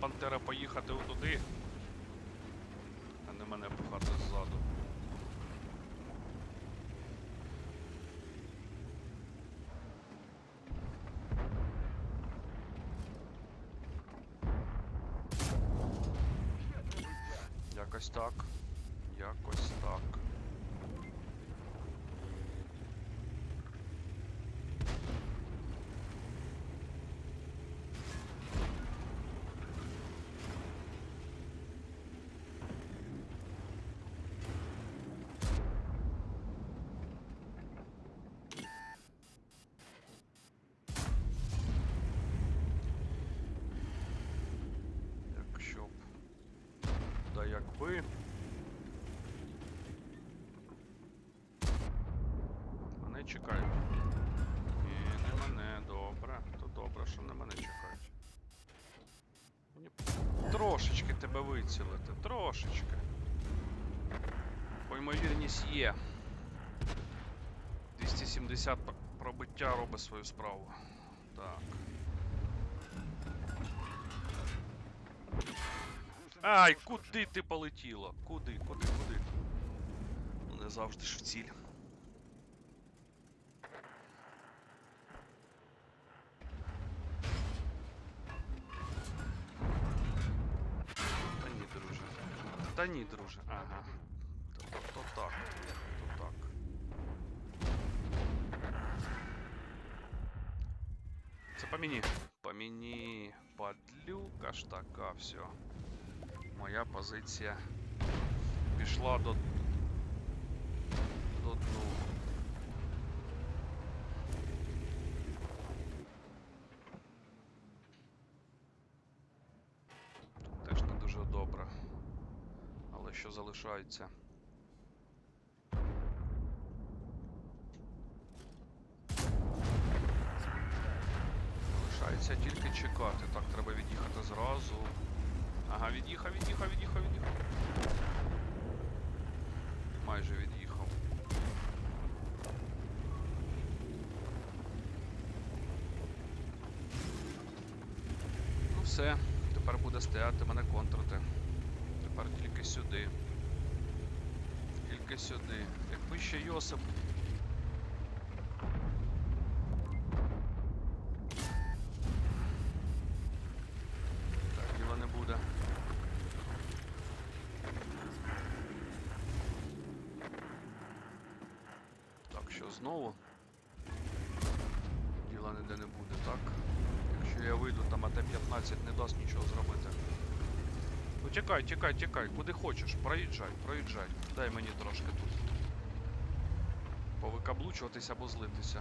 Пантера поїхати отуди, а не мене пухати ззаду. Якось так. Якось так. Якщо б. Да якби. Мене чекають. Ні, не мене, добре. То добре, що не мене чекають. Трошечки тебе вицілити, трошечки. Бо ймовірність є. 270 пробиття робить свою справу. Так. Ай, куди ти полетіла? Куди, куди, куди? Ну не завжди ж в ціль. Та ні, друже. Ага. То, то, то так. То так. Це по мені. По мені. Падлюка ж така, все. Моя позиція пішла до. до дну. Що залишається? Залишається тільки чекати. Так, треба від'їхати зразу. Ага, від'їхав, від'їхав, від'їхав, від'їхав. Майже від'їхав. Ну все, тепер буде стояти мене контрити. Тепер тільки сюди. Тільки сюди. Якби ще Йосип. Так, діла не буде. Так, що знову? Діла ніде не буде, так? Якщо я вийду, там АТ-15 не дасть нічого зробити. Тікай, тікай, тікай, куди хочеш, проїжджай, проїжджай. Дай мені трошки тут. Повикаблучуватися або злитися.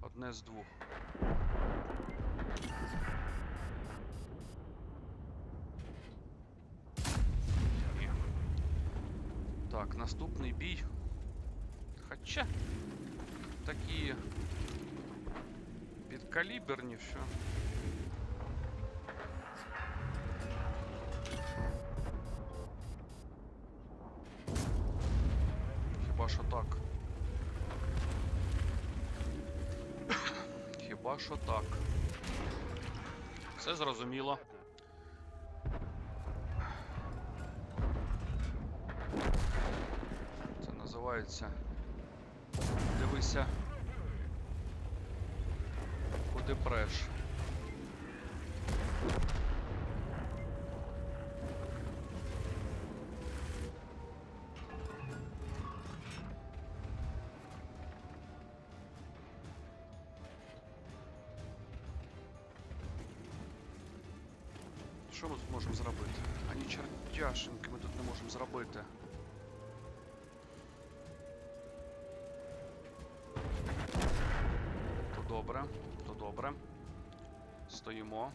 Одне з двох. Так, наступний бій. Хоча такі підкаліберні, що. Що так. Хіба що так. Все зрозуміло. Це називається. Дивися. Куди преш. Що ми тут можемо зробити? Ані чертяшеньки ми тут не можемо зробити. То добре, то добре. Стоїмо.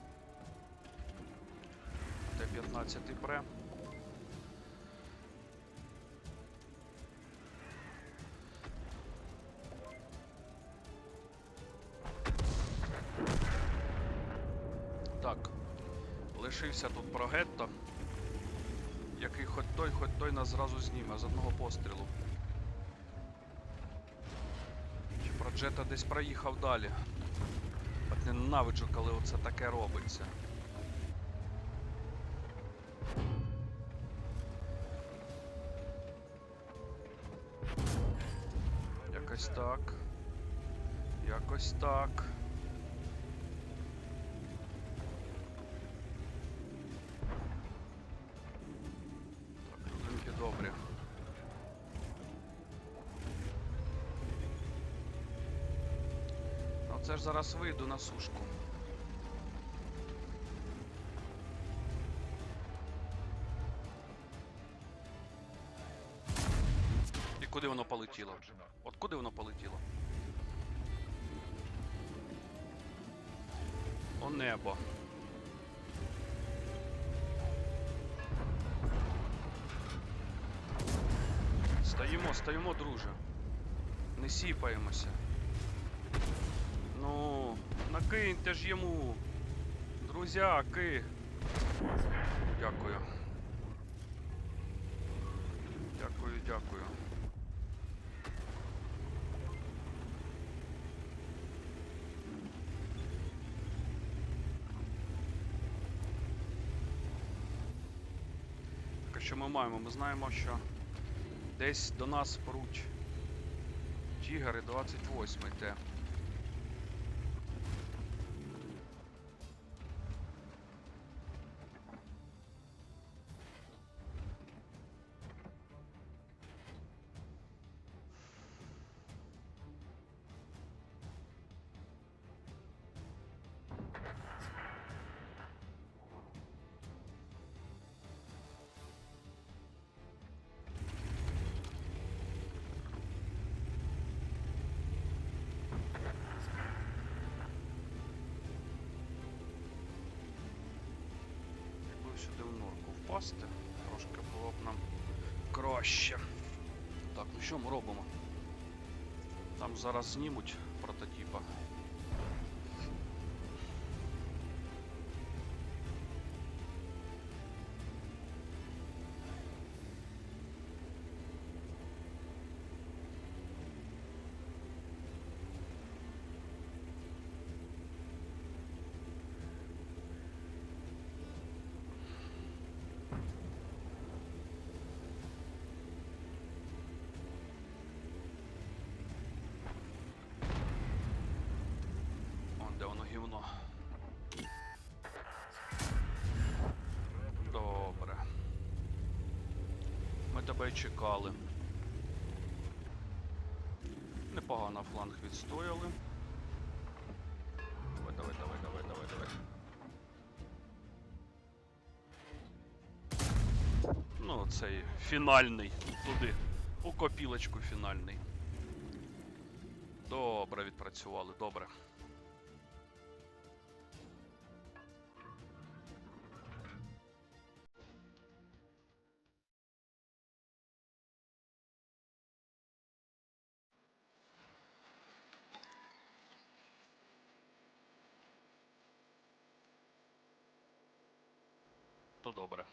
Т-15 пре. Так. Лишився тут прогетто, який хоч той, хоч той нас зразу зніме з одного пострілу. Чи проджета десь проїхав далі. От ненавиджу, коли оце таке робиться. Якось так. Якось так. Це ж зараз вийду на сушку. І куди воно полетіло? От куди воно полетіло? О небо. Стоїмо, стоїмо, друже. Не сіпаємося. Ну, накиньте ж йому. Друзяки. Дякую. Дякую, дякую. Так, а що ми маємо? Ми знаємо, що десь до нас пруть Тігр і 28 йде. Норку впасти, трошки було б нам краще. Так, ну що ми робимо? Там зараз знімуть прототипа. Воно. Добре. Ми тебе чекали. Непогано фланг відстояли. Давай, давай, давай, давай, давай, давай. Ну, цей фінальний туди. У копілочку фінальний. Добре відпрацювали, добре. То добре.